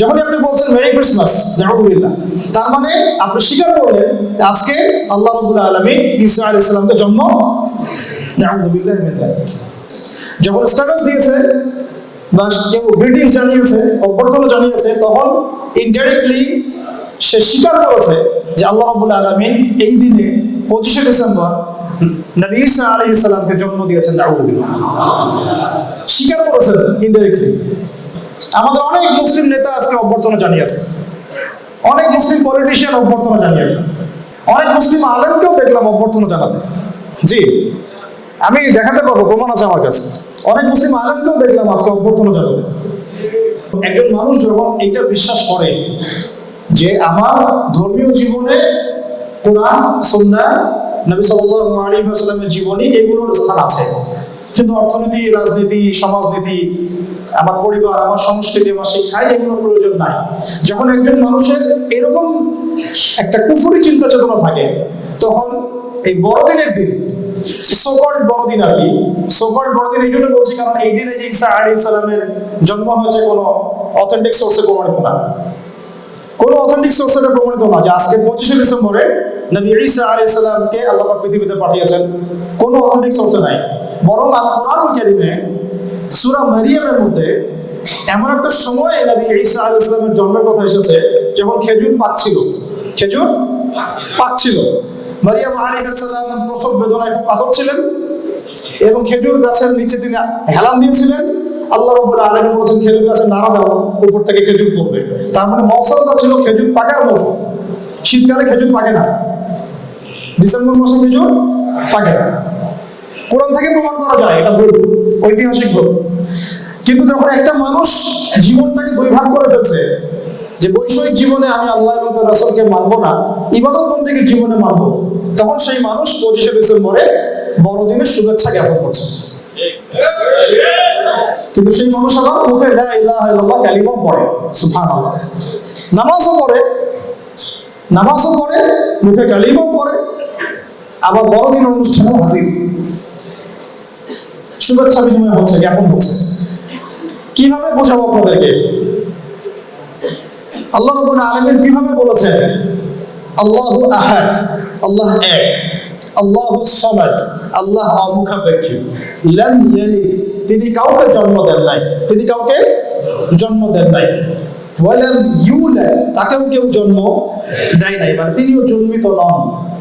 যখনই আপনি বলছেন মেরি ক্রিসমাস জাহুবিল্লাহ তার মানে আপনি স্বীকার করলেন আজকে আল্লাহ রবুল্লা আলমী ঈসা আলী ইসলামকে জন্ম মিন যখন স্ট্যাটাস দিয়েছে বা কেউ ব্রিটিশ জানিয়েছে, অভ্যর্থনা জানিয়েছে, তখন ইনডাইরেক্টলি সে স্বীকার করেছে যে আল্লাহ রবুল্লা আলমিন এই দিনে পঁচিশে ডিসেম্বর নবী ঈসা আলী ইসলামকে জন্ম দিয়েছেন, নাউজুবিল্লাহ। স্বীকার করেছেন ইনডাইরেক্টলি আমাদের অনেক মুসলিম নেতা আজকে অভ্যর্থনা জানিয়েছে। অনেক মুসলিম পলিটিশিয়ান অভ্যর্থনা জানিয়েছে। অনেক মুসলিম আলেমকেও দেখলাম অভ্যর্থনা জানাতে। জি আমি দেখাতে পারব প্রমাণ আছে আমার কাছে। অনেক মুসলিম আলেমকেও দেখলাম আজকে অভ্যর্থনা জানাতে। একজন মানুষ যখন এটা বিশ্বাস করে যে আমার ধর্মীয় জীবনে কোরআন সুন্নাহ নবী সাল্লাল্লাহু আলাইহি ওয়াসাল্লামের জীবনী এগুলোর স্থান আছে কিন্তু অর্থনীতি, রাজনীতি, সমাজনীতি, আমার পরিবার, আমার সংস্কৃতি, আমার শিক্ষায় এগুলোর প্রয়োজন নাই। যখন একজন মানুষের এরকম একটা কুফুরি চিন্তা চেতনা থাকে, তখন এই বড়দিনের দিন সোকল্ড বড়দিন আর কি সোকল্ড বড়দিন এই জন্য বলছি কারণ এই দিনে যে ঈসা আলাইহিস সালামের জন্ম হয়েছে কোনো অথেন্টিক সোর্সে প্রমাণিত না। কোন অথেন্টিক সোর্সে প্রমাণিত না যে আজকে পঁচিশে ডিসেম্বরে নবী ঈসা আলাইহিস সালামকে আল্লাহ পৃথিবীতে পাঠিয়েছেন। কোন অথেন্টিক সোর্সে নাই। বরং আল কোরআনুল কারীমে সূরা মারিয়ামের মধ্যে এমন একটা সময় নবী ঈসা আলাইহিস সালামের জন্মের কথা এসেছে যখন খেজুর পাচ্ছিল। খেজুর পাচ্ছিল। মারিয়াম আলাইহিস সালাম প্রসব বেদনায় কাতর ছিলেন এবং খেজুর গাছের নিচে তিনি হেলান দিয়েছিলেন। আল্লাহ রব্বুল আলামিন বলেছেন, খেজুর গাছের নাড়া দাও, উপর থেকে খেজুর পড়বে। তার মানে মৌসুমটা ছিল খেজুর পাকার মৌসুম। শীতকালে খেজুর পাকে না। ডিসেম্বর মাসে খেজুর পাকে না। কোরআন থেকে প্রমাণ করা যায়, এটা ভুল, ঐতিহাসিক ভুল। কিন্তু যখন একটা মানুষ জীবনটাকে দুই ভাগ করে ফেলছে, যে বৈষয়িক জীবনে আমি আল্লাহ এবং তার রাসূলকে মানবো না ইবাদত বন্দেগীর জীবনে মানবো, তখন সেই মানুষ পঁচিশে ডিসেম্বরে বড়দিনের শুভেচ্ছা জ্ঞাপন করছে। কিন্তু সেই মানুষ আবার মুখে লা ইলাহা ইল্লাল্লাহ কালিমাও পড়ে, সুবহানাল্লাহ। নামাজও পড়ে নামাজও পড়ে, মুখে কালিমাও পড়ে, আবার বড়দিন অনুষ্ঠানেও হাজির। শুভেচ্ছা বিনিময় হচ্ছে, জ্ঞাপন হচ্ছে। কীভাবে বোঝাবো আপনাদেরকে? আল্লাহ রব্বুল আলামিন কীভাবে বলেছেন? আল্লাহু আহাদ, আল্লাহ এক, আল্লাহু সামাদ, আল্লাহ অমুখাপেক্ষী। তিনি কাউকে জন্ম দেন নাই। তিনি কাউকে জন্ম দেন নাই। তাকেও কেউ জন্ম দেয় নাই। মানে তিনিও জন্মিত নন।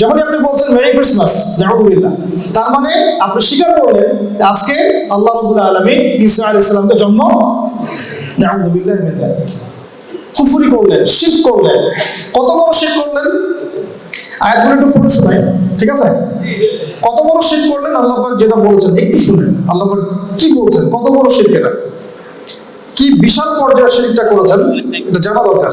যখনই আপনি বলছেন মেরি ক্রিসমাস নাউজুবিল্লাহ। তার মানে আপনি স্বীকার করলেন আজকে আল্লাহ রাব্বুল আলামিন ঈসা আলাইহিস সালামকে জন্ম যালিক কুফুরি করলেন শিখ করলেন। কত বড় শিখ করলেন? আয়াতগুলো একটু পড়ে শোনাই, ঠিক আছে? কত বড় শিখ করলেন? আল্লাহ যেটা বলেছেন, একটু শুনেন। আল্লাহ কি বলছেন? কত বড় শিখ এটা? কি বিশাল পর্যায়ের শিখটা করেছেন? এটা জানা দরকার।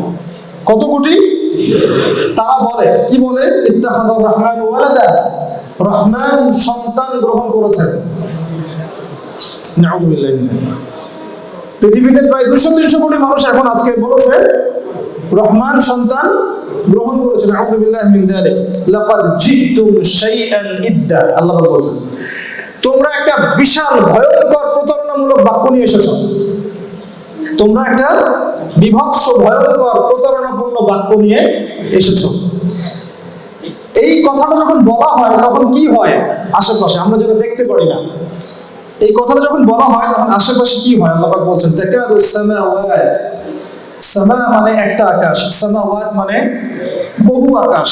কত কোটি? তারা বলে, কি বলে? ইত্তাখাদার রহমান ওয়ালাদা। রহমান সন্তান গ্রহণ করেছেন। পৃথিবীতে প্রায় দুশো, তিনশো কোটি মানুষ এখন আজকে বলেছে, রহমান সন্তান গ্রহণ করেছেন। আউযুবিল্লাহি মিন যালিক। লাকাদ জিতুম শাইআন ইদ্দা। আল্লাহ বলছেন, তোমরা একটা বিশাল ভয়ঙ্কর প্রতারণামূলক বাক্য নিয়ে এসেছ। তোমরা একটা বিভৎস, ভয়ঙ্কর, প্রতারণাপূর্ণ বাক্য নিয়ে এসেছ। এই কথাটা যখন বলা হয়, তখন কি হয় আশেপাশে? আমরা যেটা দেখতে পারি না। এই কথাটা যখন বলা হয়, তখন আশেপাশে কি হয়? আল্লাহ বলছেন সামা মানে একটা আকাশ। সামাওয়াত মানে বহু আকাশ।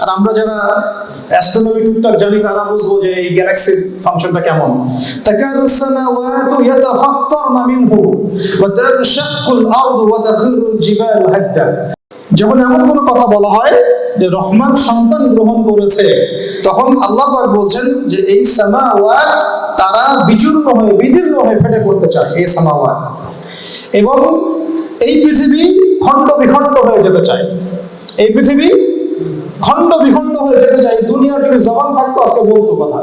আর আমরা যারা অ্যাস্ট্রোনমি টুকটাক জানি, তারা বুঝব যে এই গ্যালাক্সির ফাংশনটা কেমন। তাকাদু সামাওয়াতু ইয়াতাফাত্তারনা মিনহু ওয়া আল-আরদু ওয়া তাখিরু আল-জিবালু হাদ্দা। যখন এমন কোনো কথা বলা হয় যে রহমান সন্তান গ্রহণ করেছে, তখন আল্লাহ পাক বলছেন যে এই সামাওয়াত তারা বিচূর্ণ হয়ে, বিদীর্ণ হয়ে ফেটে পড়তে চায়, এই সামাওয়াত। এবং এই পৃথিবী খণ্ড বিখণ্ড হয়ে যেতে চায়। এই পৃথিবী খণ্ড বিখণ্ড হয়ে যেতে চায় দুনিয়ার যদি জবান থাকতো, আজকে বলতো কথা।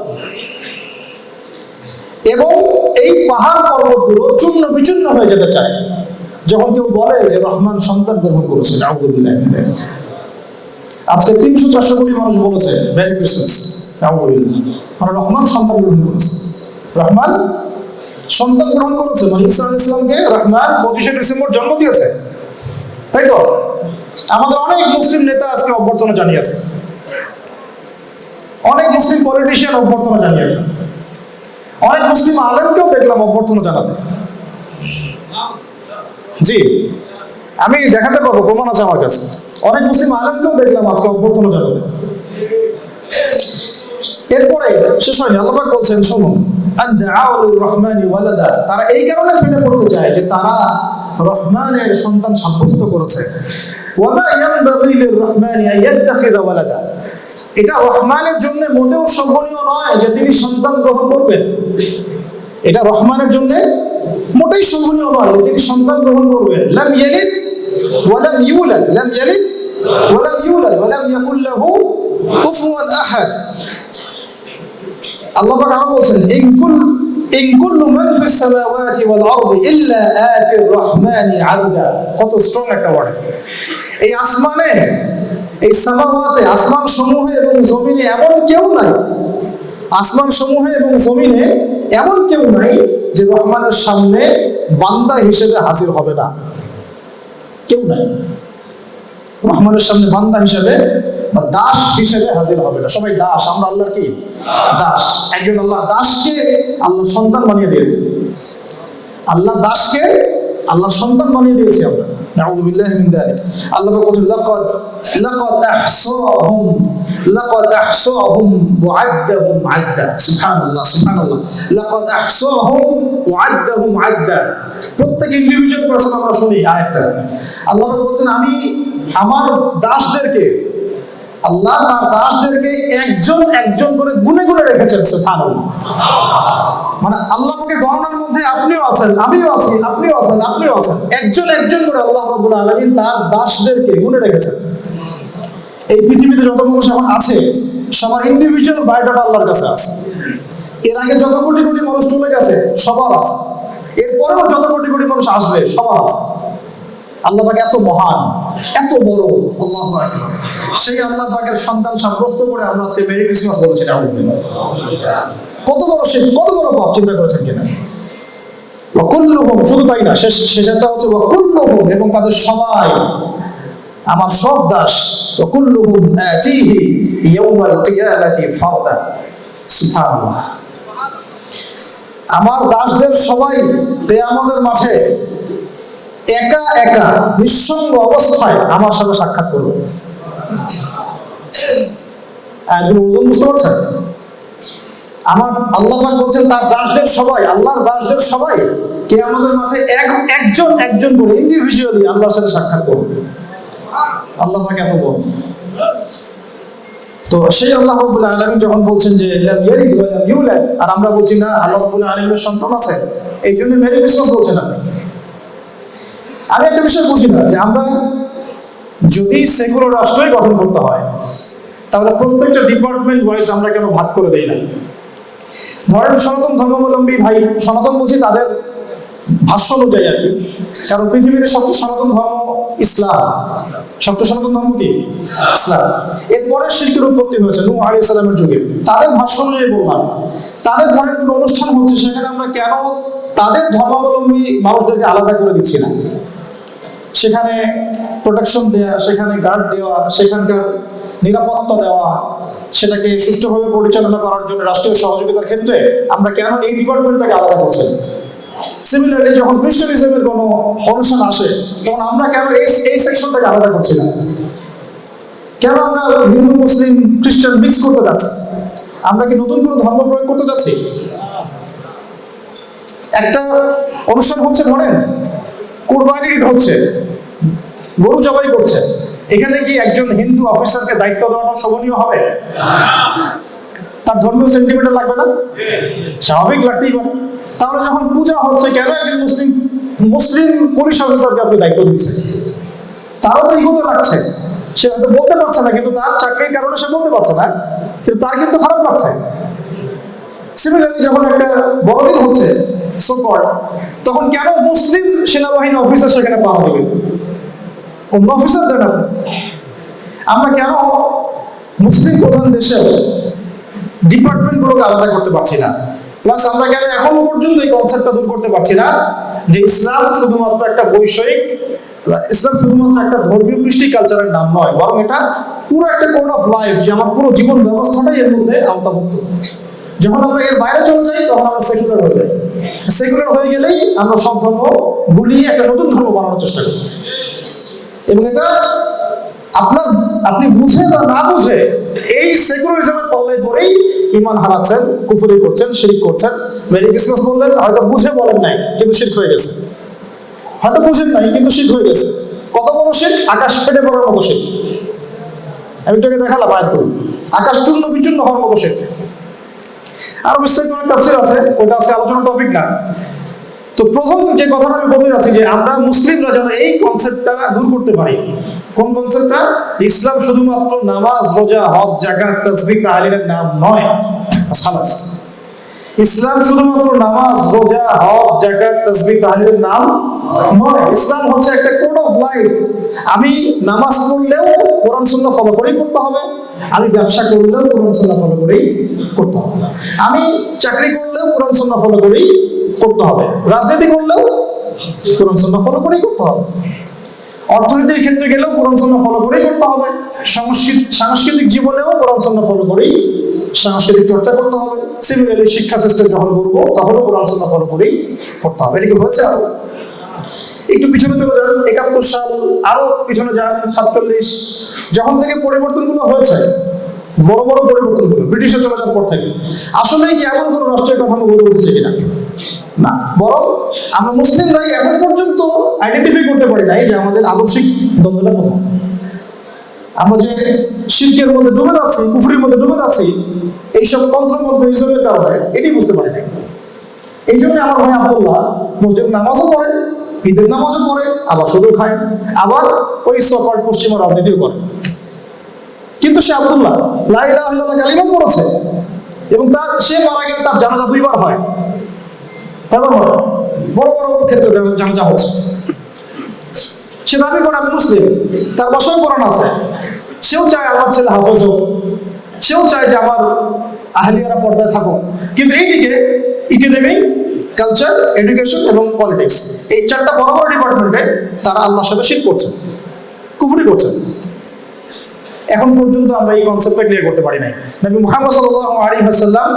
এবং এই পাহাড় পর্বতগুলো চূর্ণ বিচূর্ণ হয়ে যেতে চায়। যখন কেউ বলে যে রহমান সন্তান গ্রহণ করেছে আজকে তিনশো চারশো কোটি মানুষ বলেছে ক্রিসমাস আউদুল্লাহ মানে রহমান সন্তান গ্রহণ করেছে। রহমান সন্তান গ্রহণ করেছে মানে ইসা আলাইহিস ইসলামকে রহমান পঁচিশে ডিসেম্বর জন্ম দিয়েছে। তাই তো? আমাদের অনেক মুসলিম নেতা আজকে অভ্যর্থনা জানিয়েছে। অনেক মুসলিম পলিটিশিয়ান অভ্যর্থনা জানিয়েছে। অনেক মুসলিম আলেমকেও দেখলাম অভ্যর্থনা জানাতে। জি আমি দেখাতে পারব প্রমাণ আছে আমার কাছে। অনেক মুসলিম আলেমকেও দেখলাম আজকে অভ্যর্থনা জানাতে। এরপরে শেষ হয়নি আল্লাহ বলছেন শুনুন তারা এই কারণে ফেটে পড়তে চায় যে তারা রহমানের সন্তান সাব্যস্ত করেছে। ওয়ামা ইয়ানবাগি লিররহমানি আন ইয়াত্তাখিযা ওয়ালাদা এটা রহমানের জন্য মোটেও শোভনীয় নয় যে তিনি সন্তান গ্রহণ করবেন। এটা রহমানের জন্য মোটেই শোভনীয় নয় যে তিনি সন্তান গ্রহণ করবেন। লাম ইয়ালিদ ওয়ালাম ইউলাদ। লাম ইয়ালিদ ওয়ালাম ইউলাদ ওয়ালাম ইয়াকুল লাহু কুফুয়ান আহাদ। আল্লাহ পাক আরও বলছেন, ইন কুল, ইন কুল্লু মান ফিস সামাওয়াতি ওয়াল আরদি ইল্লা আতি রহমানি আবদা। কত স্ট্রং একটা ওয়ার্ড এই আসমানে, এই সামাওয়াতে আসমান সমূহে এবং জমিনে এমন কেউ নাই। আসমান সমূহে এবং জমিনে এমন কেউ নাই যে রহমানের সামনে বান্দা হিসেবে হাজির হবে না। কেউ নাই। রহমানের সামনে বান্দা হিসেবে বা দাস হিসেবে হাজির হবে না। সবাই দাস, আমরা আল্লাহর কি? দাস। একজন আল্লাহ দাসকে আল্লাহ সন্তান বানিয়ে দিয়েছে। আল্লাহ দাসকে আল্লাহর সন্তান বানিয়ে দিয়েছি আমরা। আহসাহুম ওয়া আদ্দাহুম আদ্দা। প্রত্যেক ইন্ডিভিজুয়াল পারসন আমরা শুনি আয়াতটা আল্লাহ পাক বলছেন, আমি আমার দাসদেরকে, আল্লাহ তার দাসদেরকে একজন একজন করে গুনে গুনে রেখেছেন, সুবহানাল্লাহ। মানে আল্লাহকে গণনার মধ্যে আপনিও আছেন, আমিও আছি, আপনিও আছেন আপনিও আছেন। একজন একজন করে আল্লাহ আলামিন তার দাসদেরকে গুনে রেখেছেন। এই পৃথিবীতে যত মানুষ এখন আছে, সবার ইন্ডিভিজুয়াল বায়োডাটা আল্লাহর কাছে আছে। এর আগে যত কোটি কোটি মানুষ চলে গেছে, সবার আছে। এরপরেও যত কোটি কোটি মানুষ আসবে, সবার আছে। আল্লাহ এত মহান, এত বড়। আল্লাহ সেই আল্লাহ পাকের সন্তান সাব্যস্ত করে আমরা আজকে মেরি ক্রিসমাস বলেছি কত বড় সে কত বড় পাপ, চিন্তা করেছেন কিনা? ওয়াকুল্লুহুম, শুধু তাই না, শেষ শেষেরটা হচ্ছে ওয়াকুল্লুহুম এবং তাদের সবাই আমার সব দাস, ওয়াকুল্লুহুম আতিহি ইয়াউমাল কিয়ামাতি ফারদা সুবহানাল্লাহ। আমার দাসদের সবাই কিয়ামতের মাঠে একা একা নিঃসঙ্গ অবস্থায় আমার সাথে সাক্ষাৎ করবে। একদিন ওজন বুঝতে পারছেন? আমার আল্লাহ বলছেন, তার দাসদের সবাই, আল্লাহর দাসদের সবাই কে আমাদের মাঝে এক, একজন একজন করে ইন্ডিভিজুয়ালি আল্লাহর সাথে সাক্ষাৎ করবে। আল্লাহ এত বড়। তো সেই আল্লাহ রাব্বুল আলামিন যখন বলছেন যে আর আমরা বলছি, না, আল্লাহ রাব্বুল আলামিনের সন্তান আছে এই জন্য মেরি ক্রিসমাস বলছেন আপনি আমি একটা বিষয় বুঝি না, যে আমরা যদি সেকুলার রাষ্ট্রই গঠন করতে হয়, তাহলে প্রত্যেকটা ডিপার্টমেন্ট ওয়াইজ আমরা কেন ভাগ করে দেই না? ধরেন সনাতন ধর্মাবলম্বী ভাই সনাতন বলছি তাদের ভাষ্য অনুযায়ী আর কি। কারণ পৃথিবীর সবচেয়ে সনাতন ধর্ম ইসলাম। সবচেয়ে সনাতন ধর্ম কি? ইসলাম। এরপরে শিল্পের উৎপত্তি হয়েছে নূহ আলী ইসলামের যুগে। তাদের ভাষ্য অনুযায়ী বললাম, তাদের ধরেন কোনো অনুষ্ঠান হচ্ছে সেখানে আমরা কেন তাদের ধর্মাবলম্বী মানুষদেরকে আলাদা করে দিচ্ছি না? সেখানে প্রোটেকশন দেওয়া সেখানে গার্ড দেওয়া, সেখানকার নিরাপত্তা দেওয়া, সেটাকে সুষ্ঠুভাবে পরিচালনা করার জন্য রাষ্ট্রীয় সহযোগিতার ক্ষেত্রে আমরা কেন এই ডিপার্টমেন্টটাকে আলাদা করছি? সিমিলারলি যখন কোনো অনুষ্ঠান আসে, তখন আমরা কেন এই এই সেকশনটাকে আলাদা করছি না? কেন আমরা হিন্দু, মুসলিম, খ্রিস্টান মিক্স করতে যাচ্ছি? আমরা কি নতুন কোনো ধর্ম প্রয়োগ করতে যাচ্ছি? একটা অনুষ্ঠান হচ্ছে ধরেন, কোরবানির ঈদ হচ্ছে, গরু জবাই করছে। এখানে কি একজন হিন্দু অফিসারকে দায়িত্ব দেওয়াটা শোভনীয় হবে? তার ধর্মীয় সেন্টিমেন্টাল লাগবে না? স্বাভাবিক লাগতেই পারে। তাহলে যখন পূজা হচ্ছে কেন একজন মুসলিম মুসলিম পুলিশ অফিসারকে আপনি দায়িত্ব দিচ্ছেন? তারও তো ইগোতে লাগছে। সে হয়তো বলতে পারছে না, কিন্তু তার চাকরির কারণে সে বলতে পারছে না, কিন্তু তার কিন্তু খারাপ লাগছে। সিমিলারলি যখন একটা বড়দিন হচ্ছে সোকর তখন কেন মুসলিম সেনাবাহিনী অফিসার সেখানে পাওয়া দেবে অফিসার দেন আপনি। আমরা কেন মুসলিম প্রধান দেশে ডিপার্টমেন্টগুলোকে আলাদা করতে পারছি না? প্লাস আমরা কেন এখনও পর্যন্ত এই কনসেপ্টটা দূর করতে পারছি না? যে ইসলাম শুধুমাত্র একটা বৈষয়িক ইসলাম শুধুমাত্র একটা ধর্মীয় কৃষ্টি কালচারের নাম নয়, বরং এটা পুরো একটা কোড অফ লাইফ যে আমার পুরো জীবন ব্যবস্থাটাই এর মধ্যে আওতাভুক্ত। যখন আমরা এর বাইরে চলে যাই, তখন আমরা সেকুলার হয়ে যাই। সেকুলার হয়ে গেলেই আমরা সব ধর্ম গুলিয়ে একটা নতুন ধর্ম বানানোর চেষ্টা করি। এবং এটা আপনার, আপনি বুঝে বা না বুঝে এই সেকুলারিজমের পাল্লায় পরেই ইমান হারাচ্ছেন, কুফুরি করছেন, শিরিক করছেন। মেরি ক্রিসমাস বললেন, হয়তো বুঝে বলেন নাই, কিন্তু শিরক হয়ে গেছে। হয়তো বুঝেন নাই, কিন্তু শিরক হয়ে গেছে। কত বড় শির আকাশ ফেটে পড়ার মতো শির আমি তোকে দেখালাম আয়াত আকাশ চূর্ণ বিচূর্ণ হওয়ার মতো শির আরও বিস্তারিত অনেক তাফসীর আছে, ওটা আজকে আলোচনার টপিক না। তো প্রথম যে কথাটা আমি বলতে যাচ্ছি যে আমরা মুসলিমরা যেন এই কনসেপ্টটা দূর করতে পারি। কোন কনসেপ্টটা ইসলাম শুধুমাত্র নামাজ, রোজা, হজ জাকাত তাসবিহ, তাহলিলের নাম নয় খালাস ইসলাম শুধুমাত্র নামাজ, রোজা, হজ জাকাত তাসবিহ, তাহলিলের নাম নয়। ইসলাম হচ্ছে একটা কোড অফ লাইফ। আমি নামাজ পড়লেও কোরআন, সুন্নাহ ফলো করেই করতে হবে। আমি ব্যবসা করলেও কোরআন, সুন্নাহ ফলো করেই করতে হবে। আমি চাকরি করলেও কোরআন, সুন্নাহ ফলো করেই করতে হবে। রাজনীতি করলেও কোরআন সুন্নাহ ফলো করেই করতে হবে। অর্থনীতির ক্ষেত্রে গেলেও কোরআন সুন্নাহ ফলো করেই করতে হবে। সাংস্কৃতিক সাংস্কৃতিক জীবনেও কোরআন সুন্নাহ ফলো করেই সাংস্কৃতিক চর্চা করতে হবে। সিমিলারলি শিক্ষা সিস্টেম যখন করব তখনও কোরআন সুন্নাহ ফলো করেই করতে হবে। এটা কি হয়েছে আরও? একটু পিছনে চলে যান, একাত্তর সাল, আরও পিছনে যান, সাতচল্লিশ। যখন থেকে পরিবর্তনগুলো হয়েছে, বড় বড় পরিবর্তনগুলো, ব্রিটিশে চলে যাওয়ার পর থেকে। আসলে কি এমন কোনো রাষ্ট্রের কাঠামো গড়ে উঠেছে কিনা? না, বরং আমরা এখন পর্যন্ত আইডেন্টিফাই করতে পারি নাই যে আমাদের আদর্শিক দ্বন্দ্বটা কোথায়। আমরা যে শিল্পের মধ্যে ডুবে যাচ্ছি মধ্যে ডুবে যাচ্ছি, এইসব তন্ত্রমন্ত্র কারণে এটি বুঝতে পারি নাই। এই জন্য আমার ভাই আব্দুল্লাহ মসজিদ নামাজও পড়ে, ঈদের নামাজও পড়ে, আবার শুধু খায় আবার ওই সকাল পশ্চিমা রাজনীতিও করে। কিন্তু সে আব্দুল্লাহ লাইলা কালিমা করেছে এবং তার, সে মারা গেলে তার জানাজা দুইবার হয়। হয় বড় বড় ক্ষেত্রে জানা- জানাজা হচ্ছে। সে দাবি করে, আমি মুসলিম। তার বাসায় কোরআন আছে। সেও চায় আমার ছেলে হাফেজ হোক। সেও চায় যে আমার আহলিয়ারা পর্দায় থাকুক। কিন্তু এইদিকে ইকোনমি কালচার এডুকেশন এবং পলিটিক্স এই চারটা বড় বড় ডিপার্টমেন্টে তারা আল্লাহর সাথে শিখ করছে। কুফরি করছে। এখন পর্যন্ত আমরা এই কনসেপ্টটা ক্লিয়ার করতে পারি নাই। নবী মুহাম্মদ সাল্লাল্লাহু আলাইহি ওয়াসাল্লাম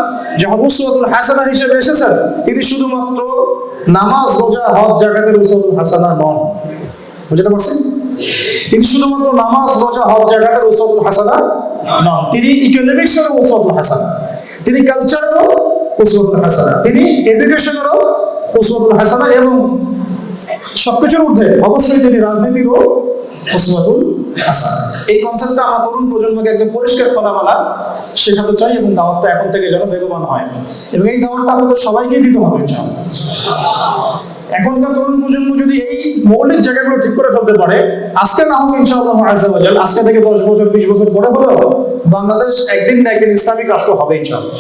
যখন উসওয়াতুল হাসানা হিসেবে এসেছেন, তিনি শুধুমাত্র নামাজ রোজা, হজ জাকাতের উসওয়াতুল হাসানা নন। বুঝতে পারছেন? তিনি শুধুমাত্র নামাজ রোজা, হজ জাকাতের উসওয়াতুল হাসানা নন। তিনি ইকোনমিক্সের উসওয়াতুল হাসানা। তিনি কালচারেরও উসওয়াতুল হাসানা। তিনি এডুকেশনেরও উসওয়াতুল হাসানা এবং সবকিছুর ঊর্ধ্বে অবশ্যই তিনি রাজনীতিরও উসওয়াতুল হাসানা। এই কনসেপ্টটা আমার তরুণ প্রজন্মকে একদম পরিষ্কার খোলামেলা শেখাতে চাই এবং দাওয়াতটা এখন থেকে যেন বেগবান হয়। এবং এই দাওয়াতটা আমাদের সবাইকে দিতে হবে এখনকার তরুণ প্রজন্ম যদি এই মৌলিক জায়গাগুলো ঠিক করে ফেলতে পারে, আজকে না হোক ইনশাআল্লাহ আজাল আজকে থেকে দশ বছর, বিশ বছর পরে হলেও বাংলাদেশ একদিন না একদিন ইসলামিক রাষ্ট্র হবে, ইনশাআল্লাহ।